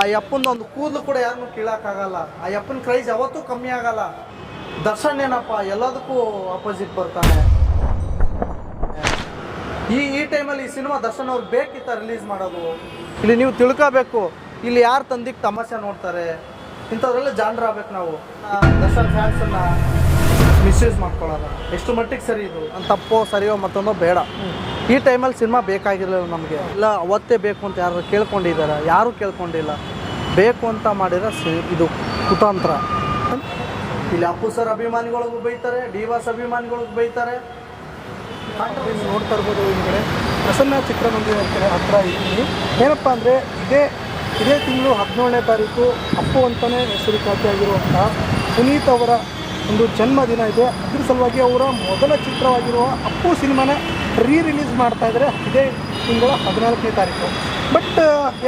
ಆ ಯಪ್ಪನ ಒಂದು ಕೂದಲು ಕೂಡ ಯಾರನ್ನು ಕೀಳಕ್ಕಾಗಲ್ಲ. ಆ ಯಪ್ಪನ ಕ್ರೈಸ್ ಯಾವತ್ತೂ ಕಮ್ಮಿ ಆಗಲ್ಲ. ದರ್ಶನ್ ಏನಪ್ಪ, ಎಲ್ಲದಕ್ಕೂ ಅಪೋಸಿಟ್ ಬರ್ತಾನೆ. ಈ ಈ ಟೈಮಲ್ಲಿ ಈ ಸಿನಿಮಾ ದರ್ಶನ್ ಅವ್ರು ಬೇಕಿತ್ತ ರಿಲೀಸ್ ಮಾಡೋದು? ಇಲ್ಲಿ ನೀವು ತಿಳ್ಕೋಬೇಕು. ಇಲ್ಲಿ ಯಾರು ತಂದಿಗೆ ತಮಾಷೆ ನೋಡ್ತಾರೆ? ಇಂಥದ್ರೆಲ್ಲ ಜಾನ್ರ್ ಆಗ್ಬೇಕು ನಾವು. ದರ್ಶನ್ ಫ್ಯಾನ್ಸನ್ನ ಮಿಸ್ಯೂಸ್ ಮಾಡ್ಕೊಳ್ಳೋಣ ಎಷ್ಟು ಮಟ್ಟಿಗೆ ಸರಿ ಇದು? ಅಂತ ತಪ್ಪೋ ಸರಿಯೋ ಮತ್ತೊಂದೋ ಬೇಡ. ಈ ಟೈಮಲ್ಲಿ ಸಿನಿಮಾ ಬೇಕಾಗಿರಲಿಲ್ಲ ನಮಗೆ. ಇಲ್ಲ ಅವತ್ತೇ ಬೇಕು ಅಂತ ಯಾರು ಕೇಳ್ಕೊಂಡಿದ್ದಾರೆ. ಯಾರೂ ಕೇಳ್ಕೊಂಡಿಲ್ಲ. ಬೇಕು ಅಂತ ಮಾಡಿರೋ ಸಿ ಇದು ಕುತಂತ್ರ. ಇಲ್ಲಿ ಅಪ್ಪು ಸರ್ ಅಭಿಮಾನಿಗಳಿಗೂ ಬೈತಾರೆ ಡಿ ವಾಸ್ ಅಭಿಮಾನಿಗಳಿಗೂ ಬೈತಾರೆ. ನೋಡ್ತಾ ಇರ್ಬೋದು ಕಡೆ. ಪ್ರಸನ್ನ ಚಿತ್ರಮಂದಿರ ಹತ್ರ ಹತ್ರ ಇದ್ದೀನಿ. ಏನಪ್ಪ ಅಂದರೆ ಇದೇ ಇದೇ ತಿಂಗಳು ಹದಿನೇಳನೇ ತಾರೀಕು ಅಪ್ಪು ಅಂತಲೇ ಹೆಸರು ಆಗಿರುವಂತಹ ಪುನೀತ್ ಅವರ ಒಂದು ಜನ್ಮದಿನ ಇದೆ. ಅದ್ರ ಸಲುವಾಗಿ ಅವರ ಮೊದಲ ಚಿತ್ರವಾಗಿರುವ ಅಪ್ಪು ಸಿನಿಮಾನ ರೀ ರಿಲೀಸ್ ಮಾಡ್ತಾ ಇದ್ದಾರೆ. ಇದೇ ತಿಂಗಳ ಹದಿನಾಲ್ಕನೇ ತಾರೀಕು. ಬಟ್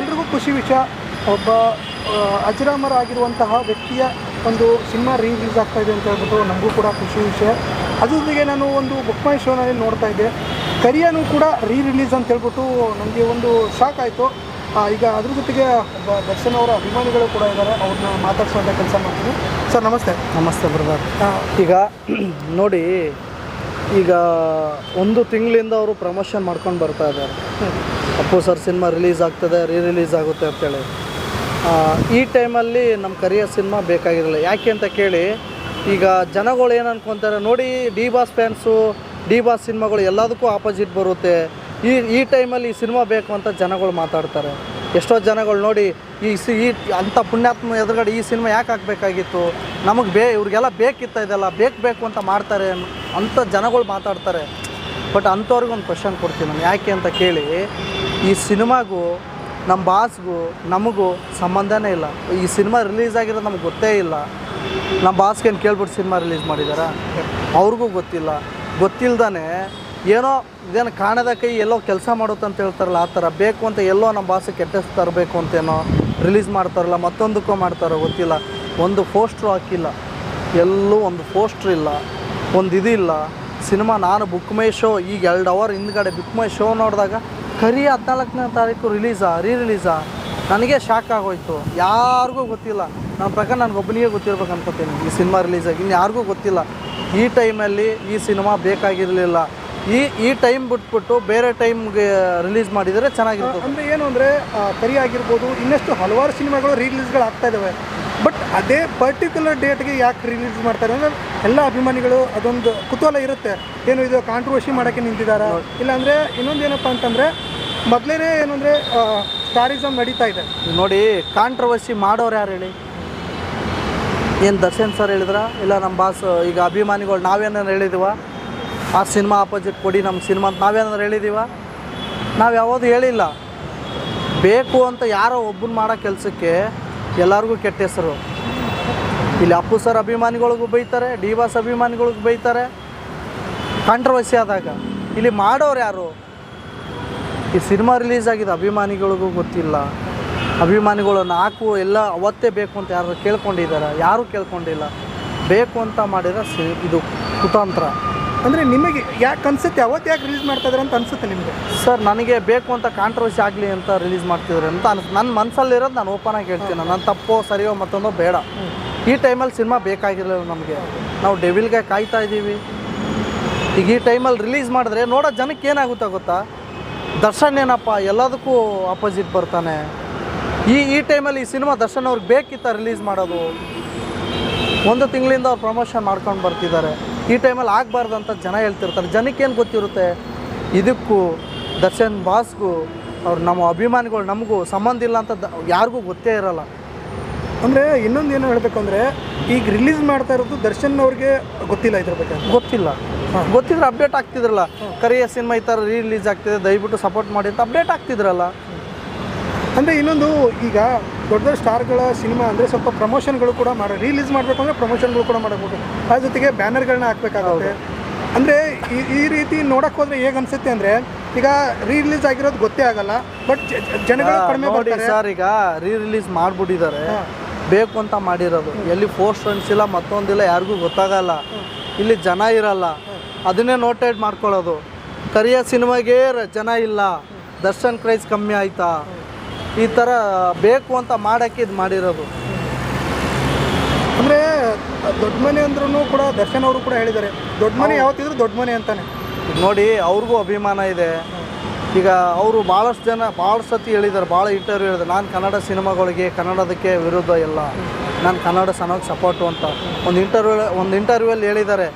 ಎಲ್ರಿಗೂ ಖುಷಿ ವಿಷಯ, ಒಬ್ಬ ಅಜರಾಮರ್ ಆಗಿರುವಂತಹ ವ್ಯಕ್ತಿಯ ಒಂದು ಸಿನಿಮಾ ರೀ ರಿಲೀಸ್ ಆಗ್ತಾ ಇದೆ ಅಂತ ಹೇಳ್ಬಿಟ್ಟು ನಮಗೂ ಕೂಡ ಖುಷಿ ವಿಷಯ. ಅದರೊಂದಿಗೆ ನಾನು ಒಂದು ಬುಕ್ ಮೈ ಶೋನಲ್ಲಿ ನೋಡ್ತಾ ಇದ್ದೆ. ಕರಿಯನು ಕೂಡ ರೀ ರಿಲೀಸ್ ಅಂತ ಹೇಳ್ಬಿಟ್ಟು ನನಗೆ ಒಂದು ಶಾಕ್ ಆಯಿತು. ಈಗ ಅದ್ರ ಜೊತೆಗೆ ಒಬ್ಬ ದರ್ಶನ್ ಅವರ ಅಭಿಮಾನಿಗಳು ಕೂಡ ಇದ್ದಾರೆ. ಅವ್ರನ್ನ ಮಾತಾಡ್ಸೋಂಥ ಕೆಲಸ ಮಾಡ್ತೀನಿ ಸರ್ ನಮಸ್ತೆ. ನಮಸ್ತೆ ಬರ್ಬಾರ್ ಈಗ ನೋಡಿ ಈಗ ಒಂದು ತಿಂಗಳಿಂದ ಅವರು ಪ್ರಮೋಷನ್ ಮಾಡ್ಕೊಂಡು ಬರ್ತಾ ಇದ್ದಾರೆ. ಅಪ್ಪು ಸರ್ ಸಿನಿಮಾ ರಿಲೀಸ್ ಆಗ್ತದೆ ರೀ ರಿಲೀಸ್ ಆಗುತ್ತೆ ಅಂತೇಳಿ. ಈ ಟೈಮಲ್ಲಿ ನಮ್ಮ ಕರಿಯರ್ ಸಿನಿಮಾ ಬೇಕಾಗಿರಲಿಲ್ಲ ಯಾಕೆ ಅಂತ ಕೇಳಿ ಈಗ ಜನಗಳು ಏನು ಅನ್ಕೊತಾರೆ ನೋಡಿ D boss fans D boss ಸಿನಿಮಾಗಳು ಎಲ್ಲದಕ್ಕೂ ಆಪೋಸಿಟ್ ಬರುತ್ತೆ. ಈ ಈ ಟೈಮಲ್ಲಿ ಈ ಸಿನಿಮಾ ಬೇಕು ಅಂತ ಜನಗಳು ಮಾತಾಡ್ತಾರೆ. ಎಷ್ಟೋ ಜನಗಳು ನೋಡಿ ಈ ಸಿ ಈ ಅಂಥ ಪುಣ್ಯಾತ್ಮ ಎದುರುಗಡೆ ಈ ಸಿನಿಮಾ ಯಾಕೆ ಹಾಕಬೇಕಾಗಿತ್ತು? ನಮಗೆ ಬೇ ಇವ್ರಿಗೆಲ್ಲ ಬೇಕಿತ್ತ ಇದೆಲ್ಲ? ಬೇಕು ಬೇಕು ಅಂತ ಮಾಡ್ತಾರೆ ಅಂಥ ಜನಗಳು ಮಾತಾಡ್ತಾರೆ. ಬಟ್ ಅಂಥವ್ರಿಗೆ ಒಂದು ಕ್ವಶನ್ ಕೊಡ್ತೀನಿ ನಾನು. ಯಾಕೆ ಅಂತ ಕೇಳಿ, ಈ ಸಿನಿಮಾಗೂ ನಮ್ಮ ಬಾಸ್ಗೂ ನಮಗೂ ಸಂಬಂಧನೇ ಇಲ್ಲ. ಈ ಸಿನಿಮಾ ರಿಲೀಸ್ ಆಗಿರೋದು ನಮ್ಗೆ ಗೊತ್ತೇ ಇಲ್ಲ. ನಮ್ಮ ಬಾಸ್ಗೇನು ಕೇಳ್ಬಿಟ್ಟು ಸಿನಿಮಾ ರಿಲೀಸ್ ಮಾಡಿದಾರ? ಅವ್ರಿಗೂ ಗೊತ್ತಿಲ್ಲ. ಗೊತ್ತಿಲ್ದಾನೆ ಏನೋ ಇದೇನು ಕಾಣದ ಕೈ ಎಲ್ಲೋ ಕೆಲಸ ಮಾಡುತ್ತೆ ಅಂತ ಹೇಳ್ತಾರಲ್ಲ, ಆ ಥರ ಬೇಕು ಅಂತ ಎಲ್ಲೋ ನಮ್ಮ ಭಾಷೆ ಕೆಟ್ಟ ಹೆಸ್ರು ತರಬೇಕು ಅಂತೇನೋ ರಿಲೀಸ್ ಮಾಡ್ತಾರಲ್ಲ, ಮತ್ತೊಂದಕ್ಕೂ ಮಾಡ್ತಾರೋ ಗೊತ್ತಿಲ್ಲ. ಒಂದು ಪೋಸ್ಟ್ರು ಹಾಕಿಲ್ಲ. ಎಲ್ಲೂ ಒಂದು ಪೋಸ್ಟ್ರ್ ಇಲ್ಲ. ಒಂದು ಇದಿಲ್ಲ. ಸಿನಿಮಾ ನಾನು ಬುಕ್ ಮೈ ಶೋ ಈಗ ಎರಡು ಅವರ್ ಹಿಂದ್ಗಡೆ ಬುಕ್ ಮೈ ಶೋ ನೋಡಿದಾಗ ಕರಿ ಹದಿನಾಲ್ಕನೇ ತಾರೀಕು ರಿಲೀಸಾ ರೀ ರಿಲೀಸಾ ನನಗೆ ಶಾಕ್ ಆಗೋಯ್ತು. ಯಾರಿಗೂ ಗೊತ್ತಿಲ್ಲ. ನನ್ನ ಪ್ರಕಾರ ನನಗೊಬ್ಬನಿಗೆ ಗೊತ್ತಿರ್ಬೇಕು ಅನ್ಕೋತೀನಿ ಈ ಸಿನಿಮಾ ರಿಲೀಸಾಗಿ ಇನ್ನು ಯಾರಿಗೂ ಗೊತ್ತಿಲ್ಲ. ಈ ಟೈಮಲ್ಲಿ ಈ ಸಿನಿಮಾ ಬೇಕಾಗಿರಲಿಲ್ಲ. ಈ ಈ ಟೈಮ್ ಬಿಟ್ಬಿಟ್ಟು ಬೇರೆ ಟೈಮ್ಗೆ ರಿಲೀಸ್ ಮಾಡಿದರೆ ಚೆನ್ನಾಗಿರುತ್ತೆ ಅಂದರೆ ಏನು ಅಂದರೆ ಕರಿ ಆಗಿರ್ಬೋದು ಇನ್ನಷ್ಟು ಹಲವಾರು ಸಿನಿಮಾಗಳು ರಿಲೀಸ್ಗಳು ಆಗ್ತಾ ಇದ್ದಾವೆ ಬಟ್ ಅದೇ ಪರ್ಟಿಕ್ಯುಲರ್ ಡೇಟ್ಗೆ ಯಾಕೆ ರಿಲೀಸ್ ಮಾಡ್ತಾರೆ ಅಂದರೆ ಎಲ್ಲ ಅಭಿಮಾನಿಗಳು ಅದೊಂದು ಕುತೂಹಲ ಇರುತ್ತೆ. ಏನು ಇದು ಕಾಂಟ್ರವರ್ಸಿ ಮಾಡೋಕ್ಕೆ ನಿಂತಿದ್ದಾರೆ ಇಲ್ಲಾಂದರೆ ಇನ್ನೊಂದು ಏನಪ್ಪ ಅಂತಂದರೆ ಮೊದಲೇ ಏನು ಅಂದರೆ ಸ್ಟಾರಿಸಮ್ ನಡೀತಾ ಇದೆ. ನೋಡಿ ಕಾಂಟ್ರವರ್ಸಿ ಮಾಡೋರು ಯಾರು ಹೇಳಿ? ಏನು ದರ್ಶನ್ ಸರ್ ಹೇಳಿದ್ರ? ಇಲ್ಲ ನಮ್ಮ ಬಾಸ್ ಈಗ ಅಭಿಮಾನಿಗಳು ನಾವೇನಾರು ಹೇಳಿದೀವ? ಆ ಸಿನಿಮಾ ಆಪೋಸಿಟ್ ಕೊಡಿ ನಮ್ಮ ಸಿನಿಮಾ ಅಂತ ನಾವೇನಾದ್ರು ಹೇಳಿದೀವ? ನಾವು ಯಾವುದು ಹೇಳಿಲ್ಲ. ಬೇಕು ಅಂತ ಯಾರೋ ಒಬ್ಬನ ಮಾಡೋ ಕೆಲಸಕ್ಕೆ ಎಲ್ಲರಿಗೂ ಕೆಟ್ಟ ಹೆಸರು. ಇಲ್ಲಿ ಅಪ್ಪು ಸರ್ ಅಭಿಮಾನಿಗಳಿಗೂ ಬೈತಾರೆ ಡಿ ಬಾಸ್ ಅಭಿಮಾನಿಗಳಿಗೂ ಬೈತಾರೆ. ಕಾಂಟ್ರವರ್ಸಿ ಆದಾಗ. ಇಲ್ಲಿ ಮಾಡೋರು ಯಾರು? ಈ ಸಿನಿಮಾ ರಿಲೀಸ್ ಆಗಿದೆ ಅಭಿಮಾನಿಗಳಿಗೂ ಗೊತ್ತಿಲ್ಲ. ಅಭಿಮಾನಿಗಳು ನಾಲ್ಕು, ಎಲ್ಲ ಅವತ್ತೇ ಬೇಕು ಅಂತ ಯಾರು ಕೇಳ್ಕೊಂಡಿದ್ದಾರೆ? ಯಾರೂ ಕೇಳ್ಕೊಂಡಿಲ್ಲ. ಬೇಕು ಅಂತ ಮಾಡಿದರೆ ಇದು ಕುತಾಂತ್ರ. ಅಂದರೆ ನಿಮಗೆ ಯಾಕೆ ಅನ್ಸುತ್ತೆ? ಅವತ್ತು ಯಾಕೆ ರಿಲೀಸ್ ಮಾಡ್ತಾ ಇದ್ದಾರೆ ಅಂತ ಅನ್ಸುತ್ತೆ ನಿಮಗೆ? ಸರ್ ನನಗೆ ಬೇಕು ಅಂತ ಕಾಂಟ್ರವರ್ಸಿ ಆಗಲಿ ಅಂತ ರಿಲೀಸ್ ಮಾಡ್ತಿದ್ರು ಅಂತ ಅನ್ಸ್ ನನ್ನ ಮನಸ್ಸಲ್ಲಿರೋದು ನಾನು ಓಪನ್ ಆಗಿ ಹೇಳ್ತೀನಿ. ನಾನು ತಪ್ಪೋ ಸರಿಯೋ ಮತ್ತೊಂದೋ ಬೇಡ. ಈ ಟೈಮಲ್ಲಿ ಸಿನಿಮಾ ಬೇಕಾಗಿರಲಿಲ್ಲ ನಮಗೆ. ನಾವು ಡೆವಿಲ್ಗೆ ಕಾಯ್ತಾ ಇದ್ದೀವಿ. ಈಗ ಈ ಟೈಮಲ್ಲಿ ರಿಲೀಸ್ ಮಾಡಿದ್ರೆ ನೋಡೋ ಜನಕ್ಕೆ ಏನಾಗುತ್ತೆ ಗೊತ್ತಾ? ದರ್ಶನ್ ಏನಪ್ಪ ಎಲ್ಲದಕ್ಕೂ ಆಪೋಸಿಟ್ ಬರ್ತಾನೆ. ಈ ಈ ಟೈಮಲ್ಲಿ ಈ ಸಿನಿಮಾ ದರ್ಶನ್ ಅವ್ರಿಗೆ ಬೇಕಿತ್ತ ರಿಲೀಸ್ ಮಾಡೋದು? ಒಂದು ತಿಂಗಳಿಂದ ಅವ್ರು ಪ್ರಮೋಷನ್ ಮಾಡ್ಕೊಂಡು ಬರ್ತಿದ್ದಾರೆ. ಈ ಟೈಮಲ್ಲಿ ಆಗಬಾರ್ದು ಅಂತ ಜನ ಹೇಳ್ತಿರ್ತಾರೆ. ಜನಕ್ಕೇನು ಗೊತ್ತಿರುತ್ತೆ? ಇದಕ್ಕೂ ದರ್ಶನ್ ಬಾಸ್ಗೂ ಅವ್ರು ನಮ್ಮ ಅಭಿಮಾನಿಗಳು ನಮಗೂ ಸಂಬಂಧ ಇಲ್ಲ ಅಂತ ಯಾರಿಗೂ ಗೊತ್ತೇ ಇರಲ್ಲ. ಅಂದರೆ ಇನ್ನೊಂದು ಏನು ಹೇಳಬೇಕು ಅಂದರೆ ಈಗ ರಿಲೀಸ್ ಮಾಡ್ತಾ ಇರೋದು ದರ್ಶನ್ ಅವ್ರಿಗೆ ಗೊತ್ತಿಲ್ಲ ಇದ್ರ ಬಗ್ಗೆ ಗೊತ್ತಿಲ್ಲ. ಗೊತ್ತಿದ್ರೆ ಅಪ್ಡೇಟ್ ಆಗ್ತಿದ್ರಲ್ಲ. ಕರಿಯ ಸಿನಿಮಾ ಈ ಥರ ರಿಲೀಸ್ ಆಗ್ತಿದೆ ದಯವಿಟ್ಟು ಸಪೋರ್ಟ್ ಮಾಡಿ ಅಂತ ಅಪ್ಡೇಟ್ ಆಗ್ತಿದ್ರಲ್ಲ. ಅಂದರೆ ಇನ್ನೊಂದು ಈಗ ದೊಡ್ಡ ದೊಡ್ಡ ಸ್ಟಾರ್ಗಳ ಸಿನಿಮಾ ಅಂದರೆ ಸ್ವಲ್ಪ ಪ್ರಮೋಷನ್ಗಳು ಕೂಡ ಮಾಡಿ ರಿಲೀಸ್ ಮಾಡಬೇಕು ಅಂದರೆ ಪ್ರಮೋಷನ್ಗಳು ಕೂಡ ಮಾಡಬೇಕು ಅದ್ರ ಜೊತೆಗೆ ಬ್ಯಾನರ್ಗಳನ್ನ ಹಾಕ್ಬೇಕಾಗುತ್ತೆ. ಅಂದರೆ ಈ ಈ ರೀತಿ ನೋಡಕ್ಕೆ ಹೋದರೆ ಹೇಗೆ ಅನ್ಸುತ್ತೆ ಅಂದರೆ ಈಗ ರಿಲೀಸ್ ಆಗಿರೋದು ಗೊತ್ತೇ ಆಗಲ್ಲ ಬಟ್ ಜನಗಳು ಕಡಿಮೆ ಸರ್ ಈಗ ರೀ ರಿಲೀಸ್ ಮಾಡಿಬಿಟ್ಟಿದ್ದಾರೆ ಬೇಕು ಅಂತ ಮಾಡಿರೋದು. ಎಲ್ಲಿ ಫ್ರೆಂಡ್ಸ್ ಇಲ್ಲ ಮತ್ತೊಂದಿಲ್ಲ ಯಾರಿಗೂ ಗೊತ್ತಾಗಲ್ಲ. ಇಲ್ಲಿ ಜನ ಇರಲ್ಲ. ಅದನ್ನೇ ನೋಟೈಡ್ ಮಾಡ್ಕೊಳ್ಳೋದು. ಕರಿಯ ಸಿನಿಮಾಗೆ ರ- ಜನ ಇಲ್ಲ. ದರ್ಶನ್ ಕ್ರೈಸ್ ಕಮ್ಮಿ ಆಯ್ತಾ? ಈ ಥರ ಬೇಕು ಅಂತ ಮಾಡೋಕ್ಕೆ ಇದು ಮಾಡಿರೋದು. ಅಂದರೆ ದೊಡ್ಡ ಮನೆ ಅಂದ್ರೂ ಕೂಡ ದರ್ಶನ್ ಅವರು ಕೂಡ ಹೇಳಿದ್ದಾರೆ. ದೊಡ್ಡ ಮನೆ ಯಾವತ್ತಿದ್ರು ದೊಡ್ಡ ಮನೆ ಅಂತಾನೆ. ನೋಡಿ ಅವ್ರಿಗೂ ಅಭಿಮಾನ ಇದೆ. ಈಗ ಅವರು ಭಾಳಷ್ಟು ಜನ ಭಾಳ ಸತಿ ಹೇಳಿದ್ದಾರೆ ಭಾಳ ಇಂಟರ್ವ್ಯೂ ಹೇಳಿದ್ದಾರೆ. ನಾನು ಕನ್ನಡ ಸಿನಿಮಾಗಳಿಗೆ ಕನ್ನಡದಕ್ಕೆ ವಿರುದ್ಧ ಇಲ್ಲ ನಾನು ಕನ್ನಡ ಸನೋಗೆ ಸಪೋರ್ಟು ಅಂತ. ಒಂದು ಇಂಟರ್ವ್ಯೂ ಒಂದು ಇಂಟರ್ವ್ಯೂಲ್ಲಿ ಹೇಳಿದ್ದಾರೆ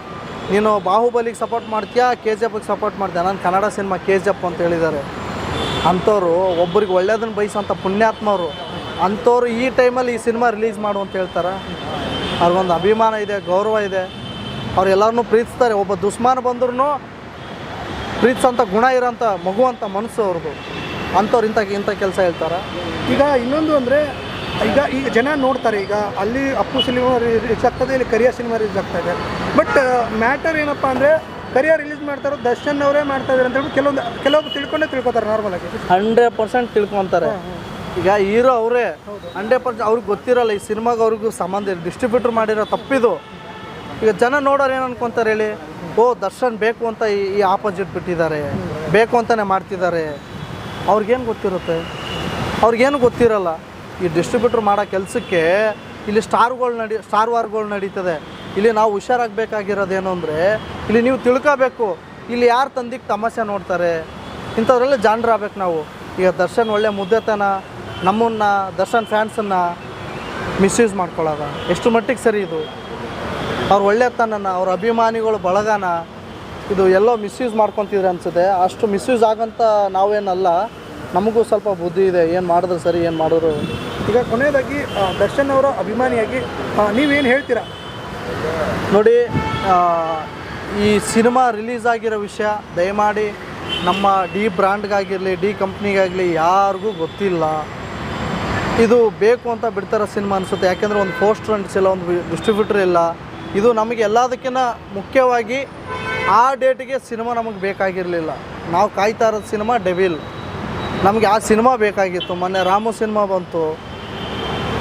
ನೀನು ಬಾಹುಬಲಿಗೆ ಸಪೋರ್ಟ್ ಮಾಡ್ತೀಯಾ ಕೆ ಜಿ ಎಫ್ಗೆ ಸಪೋರ್ಟ್ ಮಾಡ್ತೀಯಾ? ನಾನು Kannada cinema K G F ಅಂತ ಹೇಳಿದ್ದಾರೆ. ಅಂಥವ್ರು ಒಬ್ಬರಿಗೆ ಒಳ್ಳೇದನ್ನು ಬಯಸುವಂಥ ಪುಣ್ಯಾತ್ಮವರು, ಅಂಥವ್ರು ಈ ಟೈಮಲ್ಲಿ ಈ ಸಿನಿಮಾ ರಿಲೀಸ್ ಮಾಡು ಅಂತ ಹೇಳ್ತಾರೆ. ಅವ್ರಿಗೊಂದು ಅಭಿಮಾನ ಇದೆ, ಗೌರವ ಇದೆ. ಅವ್ರು ಎಲ್ಲರನ್ನೂ ಪ್ರೀತಿಸ್ತಾರೆ. ಒಬ್ಬ ದುಷ್ಮಾನ ಬಂದ್ರೂ ಪ್ರೀತಿಸೋಂಥ ಗುಣ ಇರೋಂಥ ಅಂತ ಮನಸ್ಸು ಅವ್ರದ್ದು ಅಂಥವ್ರು ಇಂಥ ಇಂಥ ಕೆಲಸ ಹೇಳ್ತಾರೆ. ಈಗ ಇನ್ನೊಂದು ಅಂದರೆ, ಈಗ ಈಗ ಜನ ನೋಡ್ತಾರೆ, ಈಗ ಅಲ್ಲಿ ಅಪ್ಪು ಸಿನಿಮಾ ರಿಲೀಸ್ ಆಗ್ತದೆ, ಇಲ್ಲಿ ಕರಿಯ ಸಿನಿಮಾ ರಿಲೀಸ್ ಆಗ್ತಾ ಬಟ್ ಮ್ಯಾಟರ್ ಏನಪ್ಪ ಅಂದರೆ ಕರಿಯ ರಿಲೀಸ್ ಮಾಡ್ತಾರೋ ದರ್ಶನ್ ಅವರೇ ಮಾಡ್ತಾ ಇದ್ದಾರೆ ಅಂತ ಹೇಳ್ಬಿಟ್ಟು ಕೆಲವೊಂದು ಕೆಲವೊಬ್ಬರು ತಿಳ್ಕೊಂಡೇ ತಿಳ್ಕೊತಾರೆ ನಾರ್ಮಲ್ ಆಗಿ. ಹಂಡ್ರೆಡ್ ಪರ್ಸೆಂಟ್ ತಿಳ್ಕೊತಾರೆ. ಈಗ ಹೀರೋ ಅವರೇ ಹಂಡ್ರೆಡ್ ಪರ್ಸೆಂಟ್ ಅವ್ರಿಗೆ ಗೊತ್ತಿರಲ್ಲ ಈ ಸಿನಿಮಾಗೆ ಅವ್ರಿಗೂ ಸಂಬಂಧ ಇಲ್ಲ. ಡಿಸ್ಟ್ರಿಬ್ಯೂಟರ್ ಮಾಡಿರೋ ತಪ್ಪಿದು. ಈಗ ಜನ ನೋಡೋರು ಏನು ಅನ್ಕೊಂತಾರೆ ಹೇಳಿ? ಓ ದರ್ಶನ್ ಬೇಕು ಅಂತ ಈ ಈ ಆಪೋಸಿಟ್ ಬಿಟ್ಟಿದ್ದಾರೆ. ಬೇಕು ಅಂತಲೇ ಮಾಡ್ತಿದ್ದಾರೆ. ಅವ್ರಿಗೇನು ಗೊತ್ತಿರುತ್ತೆ? ಅವ್ರಿಗೇನು ಗೊತ್ತಿರಲ್ಲ? ಈ ಡಿಸ್ಟ್ರಿಬ್ಯೂಟರ್ ಮಾಡೋ ಕೆಲಸಕ್ಕೆ ಇಲ್ಲಿ ಸ್ಟಾರ್ಗಳು ನಡಿ ಸ್ಟಾರ್ ವಾರ್ಗಳು ನಡೀತದೆ. ಇಲ್ಲಿ ನಾವು ಹುಷಾರಾಗಬೇಕಾಗಿರೋದೇನು ಅಂದರೆ, ಇಲ್ಲಿ ನೀವು ತಿಳ್ಕೋಬೇಕು, ಇಲ್ಲಿ ಯಾರು ತಂದಿಕ್ಕೆ ತಮಾಷೆ ನೋಡ್ತಾರೆ. ಇಂಥದ್ರೆಲ್ಲ ಜಾಣರಾಗಬೇಕು ನಾವು. ಈಗ ದರ್ಶನ್ ಒಳ್ಳೆ ಮುದ್ದೆತನ, ನಮ್ಮನ್ನ, ದರ್ಶನ್ ಫ್ಯಾನ್ಸನ್ನು ಮಿಸ್ಯೂಸ್ ಮಾಡ್ಕೊಳ್ಳೋದ. ಎಷ್ಟು ಮಟ್ಟಿಗೆ ಸರಿ ಇದು? ಅವ್ರ ಒಳ್ಳೆತನನ, ಅವ್ರ ಅಭಿಮಾನಿಗಳು ಬಳಗನ ಇದು ಎಲ್ಲೋ ಮಿಸ್ಯೂಸ್ ಮಾಡ್ಕೊತಿದ್ರೆ ಅನ್ಸುತ್ತೆ. ಅಷ್ಟು ಮಿಸ್ಯೂಸ್ ಆಗಂತ ನಾವೇನಲ್ಲ, ನಮಗೂ ಸ್ವಲ್ಪ ಬುದ್ಧಿ ಇದೆ, ಏನು ಮಾಡಿದ್ರು ಸರಿ, ಏನು ಮಾಡಿದ್ರು. ಈಗ ಕೊನೆಯದಾಗಿ ದರ್ಶನ್ ಅವರ ಅಭಿಮಾನಿಯಾಗಿ ನೀವೇನು ಹೇಳ್ತೀರಾ? ನೋಡಿ ಈ ಸಿನಿಮಾ ರಿಲೀಸ್ ಆಗಿರೋ ವಿಷಯ, ದಯಮಾಡಿ ನಮ್ಮ ಡಿ ಬ್ರ್ಯಾಂಡ್ಗಾಗಿರಲಿ, ಡಿ ಕಂಪ್ನಿಗಾಗಲಿ ಯಾರಿಗೂ ಗೊತ್ತಿಲ್ಲ. ಇದು ಬೇಕು ಅಂತ ಬಿಡ್ತಾರೋ ಸಿನಿಮಾ ಅನಿಸುತ್ತೆ. ಯಾಕೆಂದರೆ ಒಂದು ಪೋಸ್ಟರ್ ಅಂಟಿಸಿಲ್ಲ ಒಂದು ಡಿಸ್ಟ್ರಿಬ್ಯೂಟರ್ ಇಲ್ಲ. ಇದು ನಮಗೆ ಎಲ್ಲದಕ್ಕಿಂತ ಮುಖ್ಯವಾಗಿ ಆ ಡೇಟಿಗೆ ಸಿನಿಮಾ ನಮಗೆ ಬೇಕಾಗಿರಲಿಲ್ಲ. ನಾವು ಕಾಯ್ತಾ ಇರೋದು ಸಿನಿಮಾ ಡೆವಿಲ್. ನಮಗೆ ಆ ಸಿನಿಮಾ ಬೇಕಾಗಿತ್ತು. ಮೊನ್ನೆ ರಾಮು ಸಿನಿಮಾ ಬಂತು.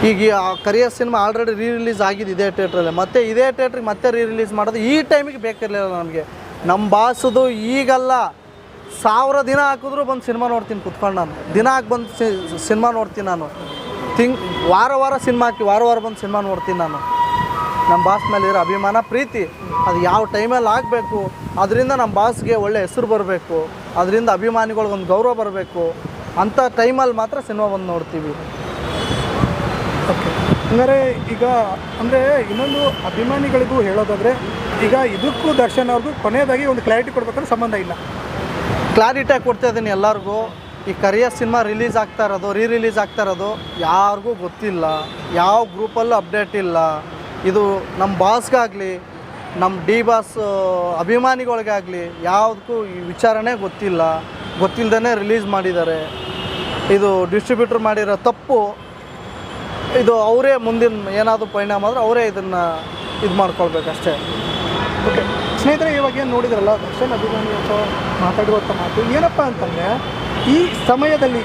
ಈಗ ಆ Kariya cinema already re release ಆಗಿದೆ ಇದೇ ಥಿಯೇಟ್ರಲ್ಲಿ ಮತ್ತೆ ಇದೇ ಥಿಯೇಟ್ರಿಗೆ ಮತ್ತೆ ರೀ ರಿಲೀಸ್ ಮಾಡೋದು ಈ ಟೈಮಿಗೆ ಬೇಕಿರಲಿಲ್ಲ ನಮಗೆ. ನಮ್ಮ ಬಾಸದು ಈಗಲ್ಲ ಸಾವಿರ ದಿನ ಹಾಕಿದ್ರು ಬಂದು ಸಿನಿಮಾ ನೋಡ್ತೀನಿ ಕುತ್ಕೊಂಡು ನಾನು. ದಿನ ಹಾಕಿ ಬಂದು ಸಿನಿಮಾ ನೋಡ್ತೀನಿ ನಾನು. ತಿಂಗ್, ವಾರ ವಾರ ಸಿನಿಮಾ ಹಾಕಿ ವಾರ ವಾರ ಬಂದು ಸಿನಿಮಾ ನೋಡ್ತೀನಿ ನಾನು. ನಮ್ಮ ಬಾಸ್ ಮೇಲೆ ಇರೋ ಅಭಿಮಾನ, ಪ್ರೀತಿ, ಅದು ಯಾವ ಟೈಮಲ್ಲಿ ಆಗಬೇಕು, ಅದರಿಂದ ನಮ್ಮ ಬಾಸ್ಗೆ ಒಳ್ಳೆ ಹೆಸರು ಬರಬೇಕು, ಅದರಿಂದ ಅಭಿಮಾನಿಗಳಿಗೊಂದು ಗೌರವ ಬರಬೇಕು ಅಂಥ ಟೈಮಲ್ಲಿ ಮಾತ್ರ ಸಿನಿಮಾ ಬಂದು ನೋಡ್ತೀವಿ. ಓಕೆ. ಅಂದರೆ ಈಗ, ಅಂದರೆ ಇನ್ನೊಂದು ಅಭಿಮಾನಿಗಳಿಗೂ ಹೇಳೋದಾದರೆ, ಈಗ ಇದಕ್ಕೂ ದರ್ಶನ್ ಅವ್ರಿಗೂ ಕೊನೆಯದಾಗಿ ಒಂದು ಕ್ಲಾರಿಟಿ ಕೊಡ್ಬೇಕಾದ್ರೆ ಸಂಬಂಧ ಇಲ್ಲ. ಕ್ಲಾರಿಟಿಯಾಗಿ ಕೊಡ್ತಾ ಇದ್ದೀನಿ ಎಲ್ಲರಿಗೂ. ಈ ಕರಿಯ ಸಿನಿಮಾ ರಿಲೀಸ್ ಆಗ್ತಾ ಇರೋದು ರೀ ರಿಲೀಸ್ ಆಗ್ತಾ ಇರೋದು, ಯಾರಿಗೂ ಗೊತ್ತಿಲ್ಲ. ಯಾವ ಗ್ರೂಪಲ್ಲೂ ಅಪ್ಡೇಟ್ ಇಲ್ಲ. ಇದು ನಮ್ಮ ಬಾಸ್ಗಾಗಲಿ ನಮ್ಮ ಡಿ ಬಾಸ್ ಅಭಿಮಾನಿಗಳಿಗಾಗಲಿ ಯಾವುದಕ್ಕೂ ಈ ವಿಚಾರನೇ ಗೊತ್ತಿಲ್ಲ. ಗೊತ್ತಿಲ್ಲದೇ ರಿಲೀಸ್ ಮಾಡಿದ್ದಾರೆ. ಇದು ಡಿಸ್ಟ್ರಿಬ್ಯೂಟ್ರ್ ಮಾಡಿರೋ ತಪ್ಪು. ಇದು ಅವರೇ ಮುಂದಿನ ಏನಾದರೂ ಪರಿಣಾಮ ಆದರೆ ಅವರೇ ಇದನ್ನು ಇದು ಮಾಡ್ಕೊಳ್ಬೇಕಷ್ಟೇ. ಓಕೆ ಸ್ನೇಹಿತರೆ, ಇವಾಗ ಏನು ನೋಡಿದ್ರಲ್ಲ, ದರ್ಶನ್ ಅಭಿಮಾನಿ ಅಂತ ಮಾತಾಡುವಂಥ ಮಾತು ಏನಪ್ಪ ಅಂತಂದರೆ, ಈ ಸಮಯದಲ್ಲಿ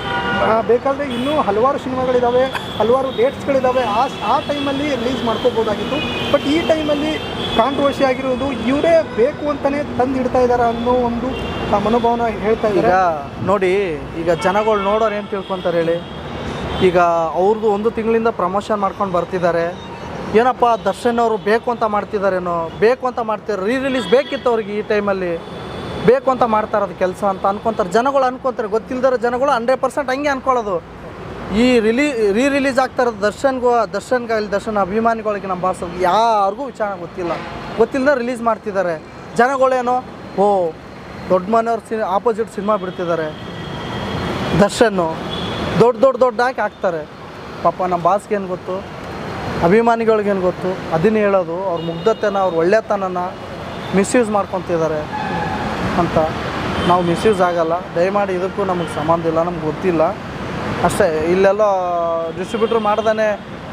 ಬೇಕಾದರೆ ಇನ್ನೂ ಹಲವಾರು ಸಿನಿಮಾಗಳಿದ್ದಾವೆ ಹಲವಾರು ಡೇಟ್ಸ್ಗಳಿದ್ದಾವೆ ಆ ಆ ಟೈಮಲ್ಲಿ ರಿಲೀಸ್ ಮಾಡ್ಕೋಬೋದಾಗಿತ್ತು ಬಟ್ ಈ ಟೈಮಲ್ಲಿ ಕಾಂಟ್ರವರ್ಸಿ ಆಗಿರೋದು ಇವರೇ ಬೇಕು ಅಂತಲೇ ತಂದು ಇಡ್ತಾ ಇದ್ದಾರೆ ಅನ್ನೋ ಒಂದು ಮನೋಭಾವನ ಹೇಳ್ತಾ ಇದ್ದಾರೆ ನೋಡಿ, ಈಗ ಜನಗಳು ನೋಡೋರು ಏನು ತಿಳ್ಕೊತಾರೆ ಹೇಳಿ? ಈಗ ಅವ್ರದ್ದು ಒಂದು ತಿಂಗಳಿಂದ ಪ್ರಮೋಷನ್ ಮಾಡ್ಕೊಂಡು ಬರ್ತಿದ್ದಾರೆ. ಏನಪ್ಪ, ದರ್ಶನ್ ಅವರು ಬೇಕು ಅಂತ ಮಾಡ್ತಿದ್ದಾರೇನೋ? ಬೇಕು ಅಂತ ಮಾಡ್ತಾರೆ ರೀ ರಿಲೀಸ್ ಬೇಕಿತ್ತು ಅವ್ರಿಗೆ ಈ ಟೈಮಲ್ಲಿ ಬೇಕು ಅಂತ ಮಾಡ್ತಾ ಇರೋದು ಕೆಲಸ ಅಂತ ಅನ್ಕೊಂತಾರೆ. ಜನಗಳು ಅನ್ಕೊಂತಾರೆ. ಗೊತ್ತಿಲ್ಲದ ಜನಗಳು ಹಂಡ್ರೆಡ್ ಪರ್ಸೆಂಟ್ ಹಂಗೆ ಅನ್ಕೊಳ್ಳೋದು. ಈ ರಿಲೀ ರೀ ರಿಲೀಸ್ ಆಗ್ತಾ ಇರೋದು ದರ್ಶನ್ಗೂ ದರ್ಶನ್ಗಾಗಲಿ ದರ್ಶನ್ ಅಭಿಮಾನಿಗಳಿಗೆ ನಮ್ಮ ಭಾಷೆ ಯಾರಿಗೂ ವಿಚಾರ ಗೊತ್ತಿಲ್ಲ. ಗೊತ್ತಿಲ್ಲದ ರಿಲೀಸ್ ಮಾಡ್ತಿದ್ದಾರೆ. ಜನಗಳೇನೋ, ಓ, ದೊಡ್ಡ ಮನೆಯವ್ರ ಸಿ ಆಪೋಸಿಟ್ ಸಿನಿಮಾ ಬಿಡ್ತಿದ್ದಾರೆ. ದರ್ಶನ್ನು. ದೊಡ್ಡ ದೊಡ್ಡ ದೊಡ್ಡ ಹಾಕಿ ಹಾಕ್ತಾರೆ. ಪಾಪ ನಮ್ಮ ಬಾಸ್ಗೆ ಏನು ಗೊತ್ತು? ಅಭಿಮಾನಿಗಳಿಗೇನು ಗೊತ್ತು? ಅದನ್ನೇ ಹೇಳೋದು. ಅವ್ರ ಮುಗ್ಧತೆನ, ಅವ್ರ ಒಳ್ಳೆತನನ ಮಿಸ್ಯೂಸ್ ಮಾಡ್ಕೊತಿದ್ದಾರೆ ಅಂತ. ನಾವು ಮಿಸ್ಯೂಸ್ ಆಗಲ್ಲ. ದಯಮಾಡಿ ಇದಕ್ಕೂ ನಮಗೆ ಸಂಬಂಧ ಇಲ್ಲ, ನಮ್ಗೆ ಗೊತ್ತಿಲ್ಲ. ಅಷ್ಟೇ, ಇಲ್ಲೆಲ್ಲ ಡಿಸ್ಟ್ರಿಬ್ಯೂಟ್ರ್ ಮಾಡ್ದೇ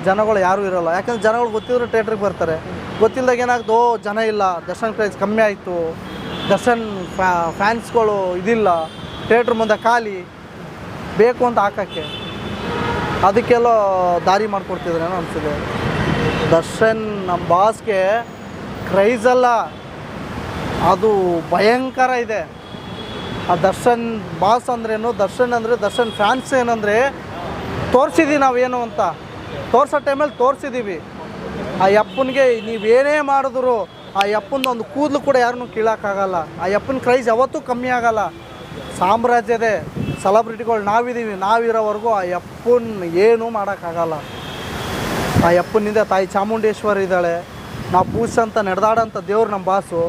ಜನಗಳು ಯಾರೂ ಇರೋಲ್ಲ. ಯಾಕಂದ್ರೆ ಜನಗಳು ಗೊತ್ತಿದ್ರೆ ಥಿಯೇಟ್ರಿಗೆ ಬರ್ತಾರೆ. ಗೊತ್ತಿಲ್ಲದಾಗ ಏನಾಗ್ತೋ ಓ, ಜನ ಇಲ್ಲ. ದರ್ಶನ್ ಪ್ರೈಸ್ ಕಮ್ಮಿ ಆಯಿತು. ದರ್ಶನ್ ಫ್ಯಾನ್ಸ್ಗಳು ಇದಿಲ್ಲ. ಥಿಯೇಟ್ರ್ ಮುಂದೆ ಖಾಲಿ. ಬೇಕು ಅಂತ ಹಾಕೋಕ್ಕೆ ಅದಕ್ಕೆಲ್ಲ ದಾರಿ ಮಾಡಿಕೊಡ್ತಿದ್ರೇನೋ ಅನಿಸಿದೆ ದರ್ಶನ್ ನಮ್ಮ ಬಾಸ್ಗೆ ಕ್ರೈಸಲ್ಲ ಅದು ಭಯಂಕರ ಇದೆ. ಆ ದರ್ಶನ್ ಬಾಸ್ ಅಂದ್ರೇನು? ದರ್ಶನ್ ಅಂದರೆ, ದರ್ಶನ್ ಫ್ಯಾನ್ಸ್ ಏನಂದರೆ ತೋರಿಸಿದ್ದೀವಿ ನಾವೇನು ಅಂತ. ತೋರಿಸೋ ಟೈಮಲ್ಲಿ ತೋರಿಸಿದ್ದೀವಿ ಆ ಯಪ್ಪನಿಗೆ ನೀವೇನೇ ಮಾಡಿದ್ರು, ಆ ಯಪ್ಪನ ಒಂದು ಕೂದಲು ಕೂಡ ಯಾರನ್ನೂ ಕೀಳೋಕ್ಕಾಗಲ್ಲ. ಆ ಯಪ್ಪನ ಕ್ರೈಸ್ ಯಾವತ್ತೂ ಕಮ್ಮಿ ಆಗಲ್ಲ. ಸಾಮ್ರಾಜ್ಯದೇ. ಸೆಲೆಬ್ರಿಟಿಗಳು ನಾವಿದ್ದೀವಿ ನಾವಿರೋವರೆಗೂ ಆ ಯಪ್ಪನ ಏನೂ ಮಾಡೋಕ್ಕಾಗಲ್ಲ. ಆ ಯಪ್ಪನಿಂದ ತಾಯಿ ಚಾಮುಂಡೇಶ್ವರಿ ಇದ್ದಾಳೆ. ನಾವು ಪೂಜಿಸಂತ ನಡೆದಾಡೋಂಥ ದೇವ್ರು ನಮ್ಮ ಬಾಸು.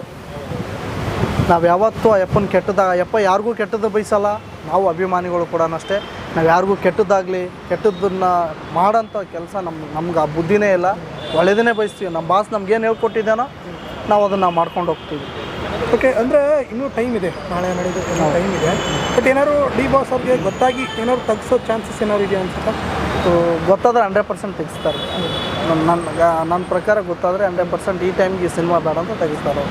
ನಾವು ಯಾವತ್ತೂ ಆ ಯಪ್ಪನ ಕೆಟ್ಟದಾಗ ಯಪ್ಪ ಯಾರಿಗೂ ಕೆಟ್ಟದ್ದು ಬಯಸಲ್ಲ. ನಾವು ಅಭಿಮಾನಿಗಳು ಕೂಡ ಅಷ್ಟೇ. ನಾವು ಯಾರಿಗೂ ಕೆಟ್ಟದ್ದಾಗಲಿ, ಕೆಟ್ಟದ್ದನ್ನು ಮಾಡೋಂಥ ಕೆಲಸ ನಮ್ಮ ನಮ್ಗೆ ಆ ಬುದ್ಧಿನೇ ಇಲ್ಲ. ಒಳ್ಳೆಯದನ್ನೇ ಬಯಸ್ತೀವಿ. ನಮ್ಮ ಬಾಸ್ ನಮ್ಗೇನು ಹೇಳ್ಕೊಟ್ಟಿದ್ದಾನೋ ನಾವು ಅದನ್ನು ಮಾಡ್ಕೊಂಡು ಹೋಗ್ತೀವಿ. ಓಕೆ ಅಂದರೆ ಇನ್ನೂ ಟೈಮ್ ಇದೆ. ನಾಳೆ ನಡೆದು ಇನ್ನೂ ಟೈಮ್ ಇದೆ. ಬಟ್ ಏನಾದ್ರು ಡಿ ಬಾಸ್ ಅವ್ರಿಗೆ ಗೊತ್ತಾಗಿ ಏನಾದ್ರು ತಗ್ಸೋ ಚಾನ್ಸಸ್ ಏನಾದ್ರು ಇದೆಯಾ ಅನ್ಸುತ್ತೆ? ಸೊ ಗೊತ್ತಾದರೆ ಹಂಡ್ರೆಡ್ ಪರ್ಸೆಂಟ್ ತೆಗಿಸ್ತಾರೆ. ನನ್ನ ನನ್ನ ನನ್ನ ಪ್ರಕಾರ ಗೊತ್ತಾದರೆ ಹಂಡ್ರೆಡ್ ಪರ್ಸೆಂಟ್ ಈ ಟೈಮ್ಗೆ ಸಿನಿಮಾ ಬೇಡ ಅಂತ ತೆಗಿಸ್ತಾರೆ.